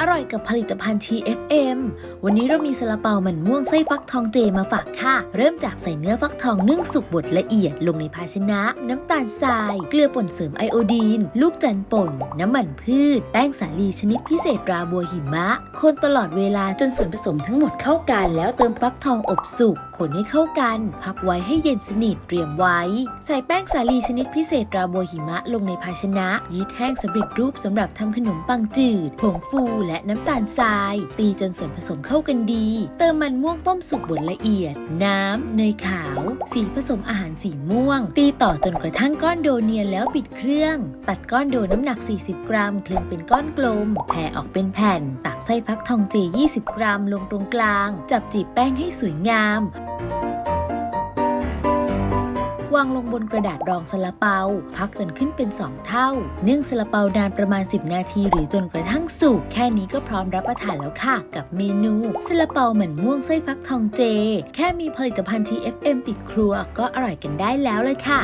อร่อยกับผลิตภัณฑ์ TFM วันนี้เรามีซาลาเปามันม่วงไส้ฟักทองเจมาฝากค่ะ เริ่มจากใส่เนื้อฟักทองนึ่งสุกบดละเอียดลงในภาชนะ น้ำตาลทราย เกลือป่นเสริมไอโอดีน ลูกจันทร์ป่น น้ำมันพืช แป้งสาลีชนิดพิเศษราบัวหิมะ คนตลอดเวลาจนส่วนผสมทั้งหมดเข้ากัน แล้วเติมฟักทองอบสุกคนให้เข้ากัน พักไว้ให้เย็นสนิทเตรียมไว้ ใส่แป้งสาลีชนิดพิเศษราบัวหิมะลงในภาชนะยีสต์แห้งสำเร็จรูปสำหรับทำขนมปังจืด ผงฟูและน้ำตาลทราย ตีจนส่วนผสมเข้ากันดี เติมมันม่วงต้มสุกบดละเอียด น้ำ เนยขาว สีผสมอาหารสีม่วง ตีต่อจนกระทั่งก้อนโดเนียนแล้วปิดเครื่อง ตัดก้อนโดน้ำหนัก 40 กรัมคลึงเป็นก้อนกลม แผ่ออกเป็นแผ่น ตักไส้ฟักทองเจ 20 กรัม ลงตรงกลาง จับจีบแป้งให้สวยงาม วางลงบนกระดาษรองซาลาเปา พักจนขึ้นเป็น 2 เท่า นึ่งซาลาเปานานประมาณ 10 นาที หรือจนกระทั่งสุก แค่นี้ก็พร้อมรับประทานแล้วค่ะ กับเมนูซาลาเปาเหมือนม่วงไส้ฟักทองเจ แค่มีผลิตภัณฑ์ TFM ติดครัวก็อร่อยกันได้แล้วเลยค่ะ